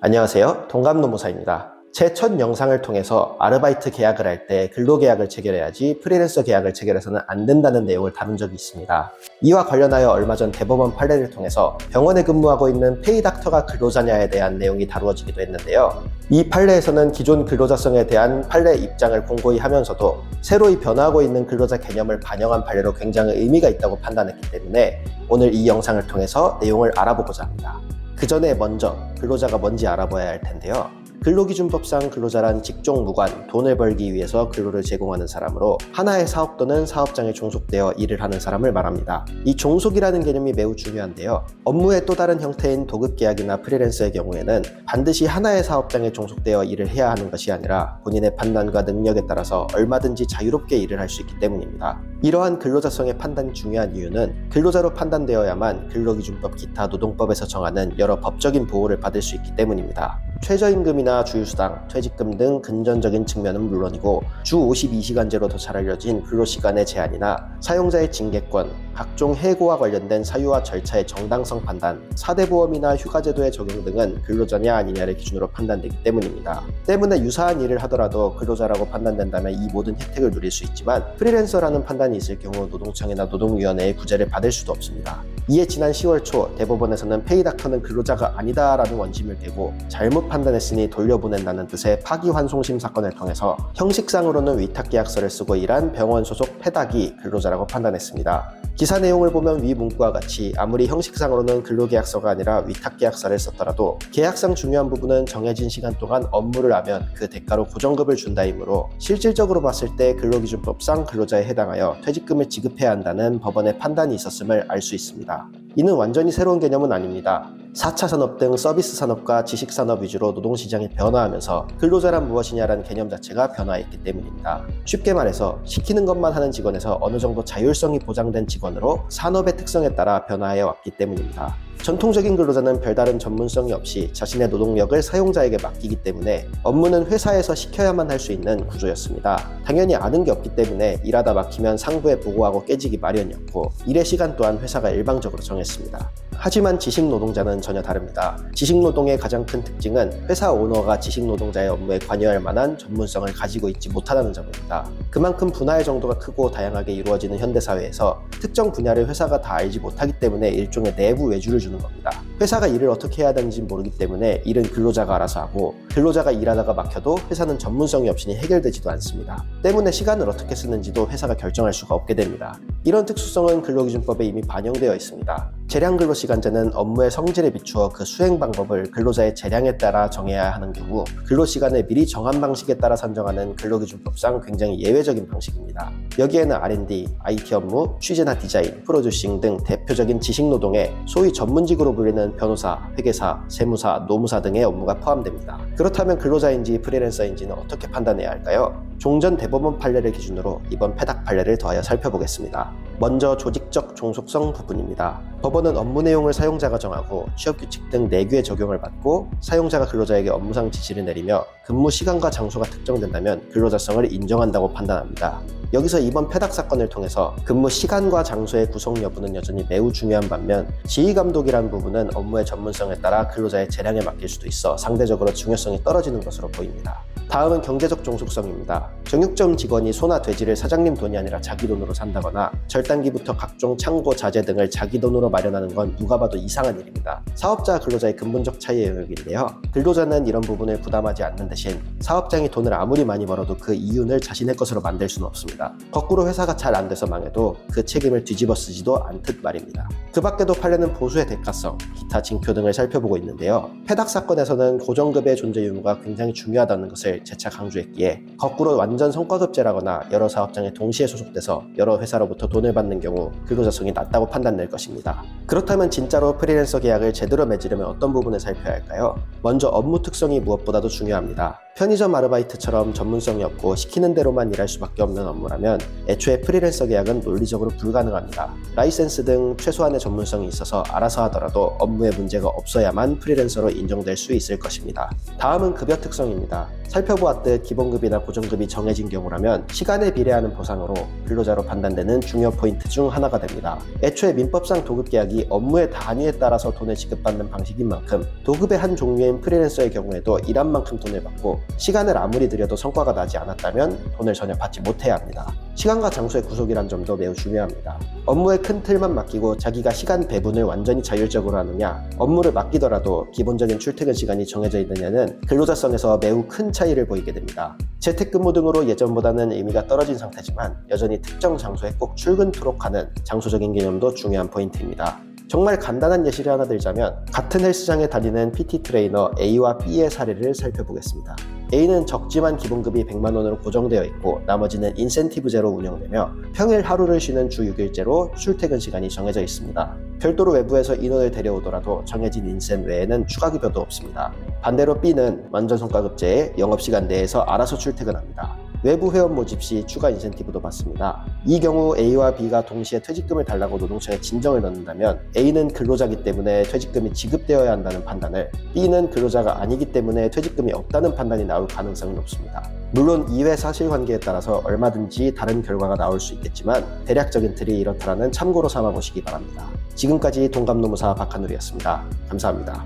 안녕하세요. 동갑노무사입니다. 제 첫 영상을 통해서 아르바이트 계약을 할 때 근로계약을 체결해야지 프리랜서 계약을 체결해서는 안 된다는 내용을 다룬 적이 있습니다. 이와 관련하여 얼마 전 대법원 판례를 통해서 병원에 근무하고 있는 페이닥터가 근로자냐에 대한 내용이 다루어지기도 했는데요. 이 판례에서는 기존 근로자성에 대한 판례 입장을 공고히 하면서도 새로이 변화하고 있는 근로자 개념을 반영한 판례로 굉장히 의미가 있다고 판단했기 때문에 오늘 이 영상을 통해서 내용을 알아보고자 합니다. 그 전에 먼저 근로자가 뭔지 알아봐야 할 텐데요. 근로기준법상 근로자란 직종 무관, 돈을 벌기 위해서 근로를 제공하는 사람으로 하나의 사업 또는 사업장에 종속되어 일을 하는 사람을 말합니다. 이 종속이라는 개념이 매우 중요한데요. 업무의 또 다른 형태인 도급 계약이나 프리랜서의 경우에는 반드시 하나의 사업장에 종속되어 일을 해야 하는 것이 아니라 본인의 판단과 능력에 따라서 얼마든지 자유롭게 일을 할 수 있기 때문입니다. 이러한 근로자성의 판단이 중요한 이유는 근로자로 판단되어야만 근로기준법 기타 노동법에서 정하는 여러 법적인 보호를 받을 수 있기 때문입니다. 최저임금이나 주휴수당, 퇴직금 등 근전적인 측면은 물론이고 주 52시간제로 더 잘 알려진 근로시간의 제한이나 사용자의 징계권, 각종 해고와 관련된 사유와 절차의 정당성 판단, 사대보험이나 휴가제도의 적용 등은 근로자냐 아니냐를 기준으로 판단되기 때문입니다. 때문에 유사한 일을 하더라도 근로자라고 판단된다면 이 모든 혜택을 누릴 수 있지만 프리랜서라는 판단이 있을 경우 노동청이나 노동위원회의 구제를 받을 수도 없습니다. 이에 지난 10월 초 대법원에서는 페이닥터는 근로자가 아니다라는 원심을 대고 잘못 판단했으니 돌려보낸다는 뜻의 파기환송심 사건을 통해서 형식상으로는 위탁계약서를 쓰고 일한 병원 소속 페닥이 근로자라고 판단했습니다. 기사 내용을 보면 위 문구와 같이 아무리 형식상으로는 근로계약서가 아니라 위탁계약서를 썼더라도 계약상 중요한 부분은 정해진 시간 동안 업무를 하면 그 대가로 고정급을 준다이므로 실질적으로 봤을 때 근로기준법상 근로자에 해당하여 퇴직금을 지급해야 한다는 법원의 판단이 있었음을 알 수 있습니다. 이는 완전히 새로운 개념은 아닙니다. 4차 산업 등 서비스 산업과 지식 산업 위주로 노동시장이 변화하면서 근로자란 무엇이냐라는 개념 자체가 변화했기 때문입니다. 쉽게 말해서 시키는 것만 하는 직원에서 어느 정도 자율성이 보장된 직원으로 산업의 특성에 따라 변화해 왔기 때문입니다. 전통적인 근로자는 별다른 전문성이 없이 자신의 노동력을 사용자에게 맡기기 때문에 업무는 회사에서 시켜야만 할 수 있는 구조였습니다. 당연히 아는 게 없기 때문에 일하다 막히면 상부에 보고하고 깨지기 마련이었고 일의 시간 또한 회사가 일방적으로 정했습니다. 하지만 지식 노동자는 전혀 다릅니다. 지식 노동의 가장 큰 특징은 회사 오너가 지식 노동자의 업무에 관여할 만한 전문성을 가지고 있지 못하다는 점입니다. 그만큼 분야의 정도가 크고 다양하게 이루어지는 현대 사회에서 특정 분야를 회사가 다 알지 못하기 때문에 일종의 내부 외주를 주는 겁니다. 회사가 일을 어떻게 해야 되는지 모르기 때문에 일은 근로자가 알아서 하고 근로자가 일하다가 막혀도 회사는 전문성이 없으니 해결되지도 않습니다. 때문에 시간을 어떻게 쓰는지도 회사가 결정할 수가 없게 됩니다. 이런 특수성은 근로기준법에 이미 반영되어 있습니다. 재량 근로 시간제는 업무의 성질에 비추어 그 수행 방법을 근로자의 재량에 따라 정해야 하는 경우 근로 시간을 미리 정한 방식에 따라 산정하는 근로기준법상 굉장히 예외적인 방식입니다. 여기에는 R&D, IT 업무, 취재나 디자인, 프로듀싱 등 대표적인 지식 노동에 소위 전문직으로 불리는 변호사, 회계사, 세무사, 노무사 등의 업무가 포함됩니다. 그렇다면 근로자인지 프리랜서인지는 어떻게 판단해야 할까요? 종전 대법원 판례를 기준으로 이번 패닥 판례를 더하여 살펴보겠습니다. 먼저 조직적 종속성 부분입니다. 법원은 업무 내용을 사용자가 정하고 취업 규칙 등 4개의 적용을 받고 사용자가 근로자에게 업무상 지시를 내리며 근무 시간과 장소가 특정된다면 근로자성을 인정한다고 판단합니다. 여기서 이번 패닥 사건을 통해서 근무 시간과 장소의 구성 여부는 여전히 매우 중요한 반면 지휘 감독이라는 부분은 업무의 전문성에 따라 근로자의 재량에 맡길 수도 있어 상대적으로 중요성이 떨어지는 것으로 보입니다. 다음은 경제적 종속성입니다. 정육점 직원이 소나 돼지를 사장님 돈이 아니라 자기 돈으로 산다거나 절단기부터 각종 창고 자재 등을 자기 돈으로 마련하는 건 누가 봐도 이상한 일입니다. 사업자 근로자의 근본적 차이의 영역인데요. 근로자는 이런 부분을 부담하지 않는 대신 사업장이 돈을 아무리 많이 벌어도 그 이윤을 자신의 것으로 만들 수는 없습니다. 거꾸로 회사가 잘 안 돼서 망해도 그 책임을 뒤집어 쓰지도 않듯 말입니다. 그 밖에도 판례는 보수의 대가성, 기타 징표 등을 살펴보고 있는데요. 패닥 사건에서는 고정급의 존재 유무가 굉장히 중요하다는 것을 재차 강조했기에 거꾸로 완전 성과급제라거나 여러 사업장에 동시에 소속돼서 여러 회사로부터 돈을 받는 경우 근로자성이 낮다고 판단될 것입니다. 그렇다면 진짜로 프리랜서 계약을 제대로 맺으려면 어떤 부분을 살펴야 할까요? 먼저 업무 특성이 무엇보다도 중요합니다. 편의점 아르바이트처럼 전문성이 없고 시키는 대로만 일할 수밖에 없는 업무라면 애초에 프리랜서 계약은 논리적으로 불가능합니다. 라이센스 등 최소한의 전문성이 있어서 알아서 하더라도 업무에 문제가 없어야만 프리랜서로 인정될 수 있을 것입니다. 다음은 급여 특성입니다. 살펴 보았듯 기본급이나 고정급이 정해진 경우라면 시간에 비례하는 보상으로 근로자로 판단되는 중요 포인트 중 하나가 됩니다. 애초에 민법상 도급 계약이 업무의 단위에 따라서 돈을 지급받는 방식인 만큼 도급의 한 종류인 프리랜서의 경우에도 일한 만큼 돈을 받고 시간을 아무리 들여도 성과가 나지 않았다면 돈을 전혀 받지 못해야 합니다. 시간과 장소의 구속이란 점도 매우 중요합니다. 업무의 큰 틀만 맡기고 자기가 시간 배분을 완전히 자율적으로 하느냐, 업무를 맡기더라도 기본적인 출퇴근 시간이 정해져 있느냐는 근로자성에서 매우 큰 차이를 보이게 됩니다. 재택근무 등으로 예전보다는 의미가 떨어진 상태지만 여전히 특정 장소에 꼭 출근토록 하는 장소적인 개념도 중요한 포인트입니다. 정말 간단한 예시를 하나 들자면 같은 헬스장에 다니는 PT 트레이너 A와 B의 사례를 살펴보겠습니다. A는 적지만 기본급이 100만 원으로 고정되어 있고 나머지는 인센티브제로 운영되며 평일 하루를 쉬는 주 6일제로 출퇴근 시간이 정해져 있습니다. 별도로 외부에서 인원을 데려오더라도 정해진 인센 외에는 추가 급여도 없습니다. 반대로 B는 완전 성과급제에 영업시간 내에서 알아서 출퇴근합니다. 외부 회원 모집 시 추가 인센티브도 받습니다. 이 경우 A와 B가 동시에 퇴직금을 달라고 노동청에 진정을 넣는다면 A는 근로자기 때문에 퇴직금이 지급되어야 한다는 판단을 B는 근로자가 아니기 때문에 퇴직금이 없다는 판단이 나올 가능성이 높습니다. 물론 이외 사실관계에 따라서 얼마든지 다른 결과가 나올 수 있겠지만 대략적인 틀이 이렇다라는 참고로 삼아 보시기 바랍니다. 지금까지 동갑노무사 박한울이었습니다. 감사합니다.